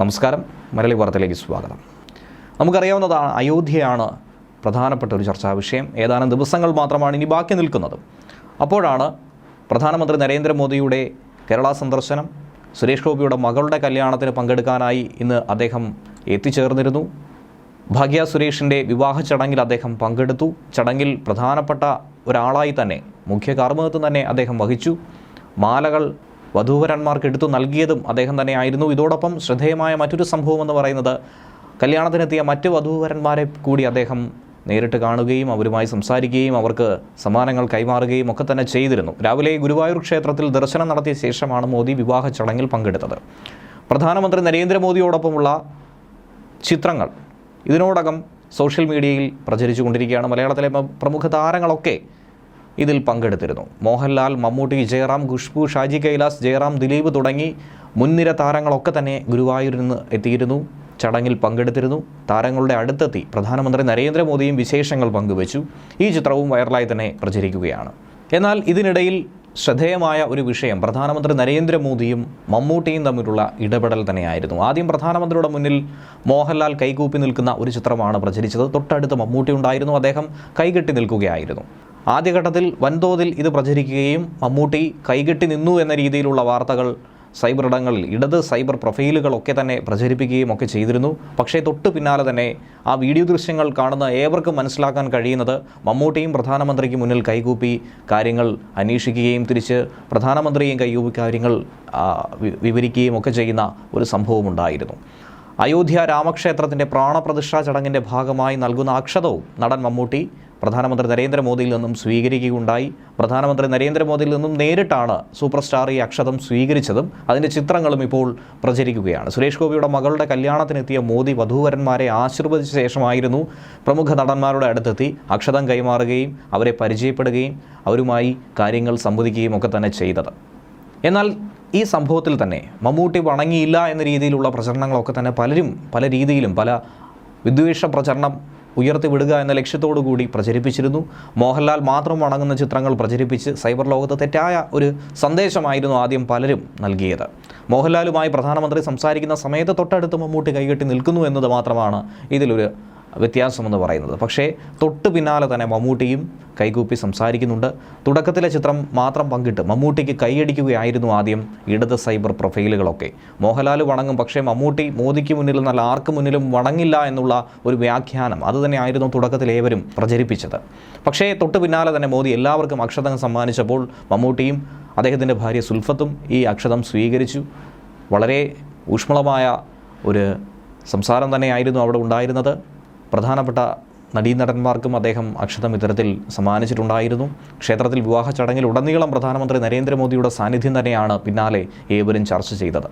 നമസ്കാരം. മലയാളി വാർത്തയിലേക്ക് സ്വാഗതം. നമുക്കറിയാവുന്നതാണ് അയോധ്യയാണ് പ്രധാനപ്പെട്ട ഒരു ചർച്ചാ വിഷയം. ഏതാനും ദിവസങ്ങൾ മാത്രമാണ് ഇനി ബാക്കി നിൽക്കുന്നത്. അപ്പോഴാണ് പ്രധാനമന്ത്രി നരേന്ദ്രമോദിയുടെ കേരള സന്ദർശനം സുരേഷ് ഗോപിയുടെ മകളുടെ കല്യാണത്തിന് പങ്കെടുക്കാനായി ഇന്ന് അദ്ദേഹം എത്തിച്ചേർന്നിരുന്നു. ഭാഗ്യ സുരേഷിന്റെ വിവാഹ ചടങ്ങിൽ അദ്ദേഹം പങ്കെടുത്തു. ചടങ്ങിൽ പ്രധാനപ്പെട്ട ഒരാളായി തന്നെ മുഖ്യ കാർമ്മികത്വം തന്നെ അദ്ദേഹം വഹിച്ചു. മാലകൾ വധൂവരന്മാർക്ക് എടുത്തു നൽകിയതും അദ്ദേഹം തന്നെയായിരുന്നു. ഇതോടൊപ്പം ശ്രദ്ധേയമായ മറ്റൊരു സംഭവം എന്ന് പറയുന്നത് കല്യാണത്തിനെത്തിയ മറ്റ് വധൂവരന്മാരെ കൂടി അദ്ദേഹം നേരിട്ട് കാണുകയും അവരുമായി സംസാരിക്കുകയും അവർക്ക് സമ്മാനങ്ങൾ കൈമാറുകയും ഒക്കെ തന്നെ ചെയ്തിരുന്നു. രാവിലെ ഗുരുവായൂർ ക്ഷേത്രത്തിൽ ദർശനം നടത്തിയ ശേഷമാണ് മോദി വിവാഹ ചടങ്ങിൽ പങ്കെടുത്തത്. പ്രധാനമന്ത്രി നരേന്ദ്രമോദിയോടൊപ്പമുള്ള ചിത്രങ്ങൾ ഇതിനോടകം സോഷ്യൽ മീഡിയയിൽ പ്രചരിച്ചു കൊണ്ടിരിക്കുകയാണ് മലയാളത്തിലെ പ്രമുഖ താരങ്ങളൊക്കെ ഇതിൽ പങ്കെടുത്തിരുന്നു. മോഹൻലാൽ മമ്മൂട്ടി ജയറാം ഖുഷ്ബു ഷാജി കൈലാസ് ജയറാം ദിലീപ് തുടങ്ങി മുൻനിര താരങ്ങളൊക്കെ തന്നെ ഗുരുവായൂരിൽ നിന്ന് എത്തിയിരുന്നു ചടങ്ങിൽ പങ്കെടുത്തിരുന്നു. താരങ്ങളുടെ അടുത്തെത്തി പ്രധാനമന്ത്രി നരേന്ദ്രമോദിയും വിശേഷങ്ങൾ പങ്കുവച്ചു. ഈ ചിത്രവും വൈറലായി തന്നെ പ്രചരിക്കുകയാണ്. എന്നാൽ ഇതിനിടയിൽ ശ്രദ്ധേയമായ ഒരു വിഷയം പ്രധാനമന്ത്രി നരേന്ദ്രമോദിയും മമ്മൂട്ടിയും തമ്മിലുള്ള ഇടപെടൽ തന്നെയായിരുന്നു. ആദ്യം പ്രധാനമന്ത്രിയുടെ മുന്നിൽ മോഹൻലാൽ കൈകൂപ്പി നിൽക്കുന്ന ഒരു ചിത്രമാണ് പ്രചരിച്ചത്. തൊട്ടടുത്ത് മമ്മൂട്ടി ഉണ്ടായിരുന്നു. അദ്ദേഹം കൈകെട്ടി നിൽക്കുകയായിരുന്നു. ആദ്യഘട്ടത്തിൽ വൻതോതിൽ ഇത് പ്രചരിക്കുകയും മമ്മൂട്ടി കൈകെട്ടി നിന്നു എന്ന രീതിയിലുള്ള വാർത്തകൾ സൈബർ ഇടങ്ങളിൽ ഇടത് സൈബർ പ്രൊഫൈലുകളൊക്കെ തന്നെ പ്രചരിപ്പിക്കുകയും ഒക്കെ ചെയ്തിരുന്നു. പക്ഷേ തൊട്ട് പിന്നാലെ തന്നെ ആ വീഡിയോ ദൃശ്യങ്ങൾ കാണുന്ന ഏവർക്കും മനസ്സിലാക്കാൻ കഴിയുന്നത് മമ്മൂട്ടിയും പ്രധാനമന്ത്രിക്ക് മുന്നിൽ കൈകൂപ്പി കാര്യങ്ങൾ അന്വേഷിക്കുകയും തിരിച്ച് പ്രധാനമന്ത്രിയും കൈകൂപ്പി കാര്യങ്ങൾ വിവരിക്കുകയും ഒക്കെ ചെയ്യുന്ന ഒരു സംഭവമുണ്ടായിരുന്നു അയോധ്യ രാമക്ഷേത്രത്തിന്റെ പ്രാണപ്രതിഷ്ഠാ ചടങ്ങിന്റെ ഭാഗമായി നൽകുന്ന അക്ഷതവും നടൻ മമ്മൂട്ടി പ്രധാനമന്ത്രി നരേന്ദ്രമോദിയിൽ നിന്നും സ്വീകരിക്കുകയുണ്ടായി. പ്രധാനമന്ത്രി നരേന്ദ്രമോദിയിൽ നിന്നും നേരിട്ടാണ് സൂപ്പർ സ്റ്റാർ ഈ അക്ഷതം സ്വീകരിച്ചതും. അതിന്റെ ചിത്രങ്ങളും ഇപ്പോൾ പ്രചരിക്കുകയാണ്. സുരേഷ് ഗോപിയുടെ മകളുടെ കല്യാണത്തിനെത്തിയ മോദി വധൂവരന്മാരെ ആശീർവദിച്ച ശേഷമായിരുന്നു പ്രമുഖ നടന്മാരുടെ അടുത്തെത്തി. അക്ഷതം കൈമാറുകയും അവരെ പരിചയപ്പെടുകയും അവരുമായി കാര്യങ്ങൾ സംവദിക്കുകയും ഒക്കെ തന്നെ ചെയ്തത്. എന്നാൽ ഈ സംഭവത്തിൽ തന്നെ മമ്മൂട്ടി വണങ്ങിയില്ല എന്ന രീതിയിലുള്ള പ്രചരണങ്ങളൊക്കെ തന്നെ പലരും പല രീതിയിലും പല വിദ്വേഷ പ്രചരണം ഉയർത്തിവിടുക എന്ന ലക്ഷ്യത്തോടു കൂടി പ്രചരിപ്പിച്ചിരുന്നു. മോഹൻലാൽ മാത്രം വണങ്ങുന്ന ചിത്രങ്ങൾ പ്രചരിപ്പിച്ച് സൈബർ ലോകത്ത് തെറ്റായ ഒരു സന്ദേശമായിരുന്നു ആദ്യം പലരും നൽകിയത്. മോഹൻലാലുമായി പ്രധാനമന്ത്രി സംസാരിക്കുന്ന സമയത്ത് തൊട്ടടുത്ത് മമ്മൂട്ടി കൈകെട്ടി നിൽക്കുന്നു എന്നത് മാത്രമാണ് ഇതിലൊരു വ്യത്യാസമെന്ന് പറയുന്നത്. പക്ഷേ തൊട്ട് പിന്നാലെ തന്നെ മമ്മൂട്ടിയും കൈകൂപ്പി സംസാരിക്കുന്നുണ്ട്. തുടക്കത്തിലെ ചിത്രം മാത്രം പങ്കിട്ട് മമ്മൂട്ടിക്ക് കൈയടിക്കുകയായിരുന്നു ആദ്യം ഇടത് സൈബർ പ്രൊഫൈലുകളൊക്കെ. മോഹൻലാൽ വണങ്ങും പക്ഷേ മമ്മൂട്ടി മോദിക്ക് മുന്നിലും നല്ല ആർക്ക് മുന്നിലും വണങ്ങില്ല എന്നുള്ള ഒരു വ്യാഖ്യാനം അത് തന്നെയായിരുന്നു തുടക്കത്തിൽ ഏവരും പ്രചരിപ്പിച്ചത്. പക്ഷേ തൊട്ട് പിന്നാലെ തന്നെ മോദി എല്ലാവർക്കും അക്ഷതം സമ്മാനിച്ചപ്പോൾ മമ്മൂട്ടിയും അദ്ദേഹത്തിന്റെ ഭാര്യ സുൽഫത്തും ഈ അക്ഷതം സ്വീകരിച്ചു. വളരെ ഊഷ്മളമായ ഒരു സംസാരം തന്നെയായിരുന്നു അവിടെ ഉണ്ടായിരുന്നത്. പ്രധാനപ്പെട്ട നടീനടന്മാർക്കും അദ്ദേഹം അക്ഷതം ഇത്തരത്തിൽ സമ്മാനിച്ചിട്ടുണ്ടായിരുന്നു. ക്ഷേത്രത്തിൽ വിവാഹ ചടങ്ങിൽ ഉടനീളം പ്രധാനമന്ത്രി നരേന്ദ്രമോദിയുടെ സാന്നിധ്യം തന്നെയാണ് പിന്നാലെ ഏവരും ചർച്ച ചെയ്തത്.